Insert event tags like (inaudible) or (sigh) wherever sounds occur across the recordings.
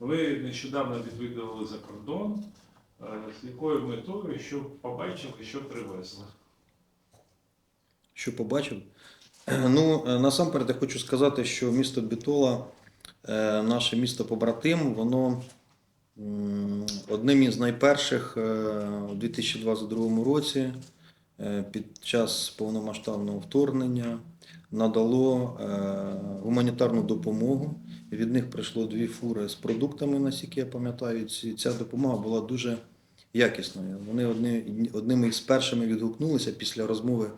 Ви нещодавно відвідували за кордон. Е, З якою метою, щоб побачили, що привезли? Що побачив? (clears throat) Ну, е, насамперед я хочу сказати, що місто Бітола, е, наше місто побратим, воно одним із найперших у 2022 році під час повномасштабного вторгнення надало е, гуманітарну допомогу. Від них прийшло дві фури з продуктами, наскільки я пам'ятаю. Ця допомога була дуже якісною. Вони одні, одними із першими відгукнулися після розмови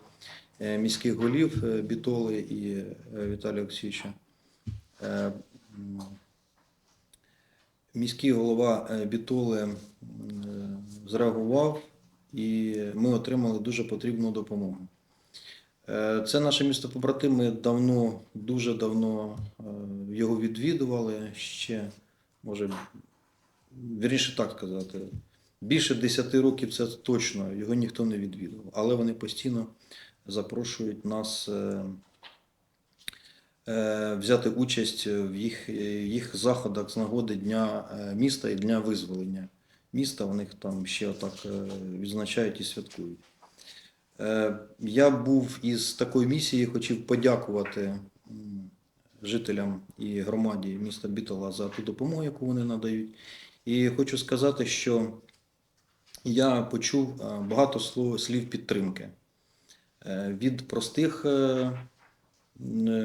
е, міських голів е, Бітоли і Віталія Олексійовича. Міський голова Бітоли зреагував, і ми отримали дуже потрібну допомогу. Е, Це наше місто побратим. Ми давно, дуже давно е, його відвідували ще, може, вірніше так сказати, більше 10 років це точно, його ніхто не відвідував, але вони постійно запрошують нас е, взяти участь в їх, їх заходах з нагоди Дня міста і Дня визволення міста. Вони їх там ще отак е, відзначають і святкують. Е, Я був із такою місією, хотів подякувати жителям і громаді міста Бітола за ту допомогу, яку вони надають. І хочу сказати, що я почув е, багато слів підтримки е, від простих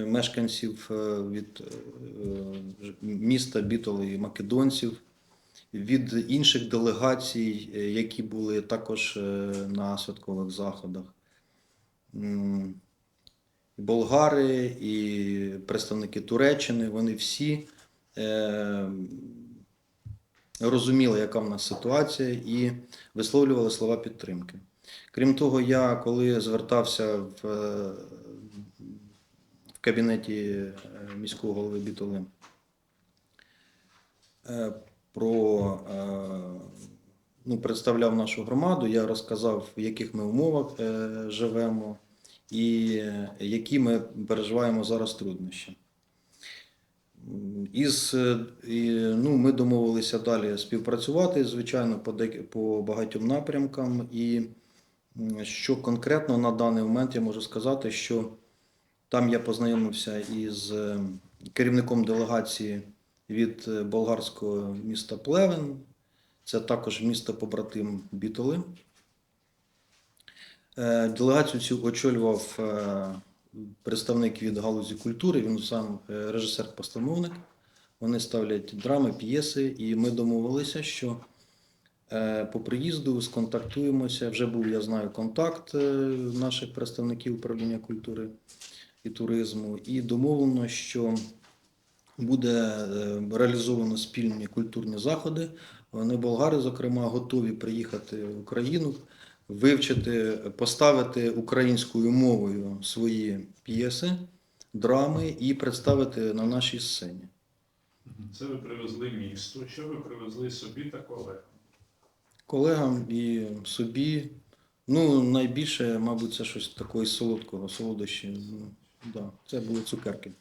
мешканців, від міста Бітоли і македонців, від інших делегацій, е, які були також е, на святкових заходах. І Болгари і представники Туреччини, вони всі е, розуміли, яка в нас ситуація, і висловлювали слова підтримки. Крім того, я коли звертався в, е, в кабінеті міського голови Бітоли е, про е, ну, представляв нашу громаду, я розказав, в яких ми умовах е, живемо і які ми переживаємо зараз труднощі. Із, е, ну, ми домовилися далі співпрацювати, звичайно, по, по багатьом напрямкам. І що конкретно на даний момент я можу сказати, що там я познайомився із керівником делегації від е, болгарського міста Плевен. Це також місто побратим Бітоли. Е, Делегацію цю очолював е, представник від галузі культури, він сам режисер-постановник. Вони ставлять драми, п'єси, і ми домовилися, що по приїзду сконтактуємося. Вже був, я знаю, контакт наших представників управління культури і туризму, і домовлено, що буде е, реалізовано спільні культурні заходи. Вони, болгари, зокрема, готові приїхати в Україну, вивчити, поставити українською мовою свої п'єси, драми і представити на нашій сцені. Це ви привезли місто. Що ви привезли собі та колегам? Колегам і собі. Ну, найбільше, мабуть, це щось такого солодкого, солодощі. Ну, да, це були цукерки.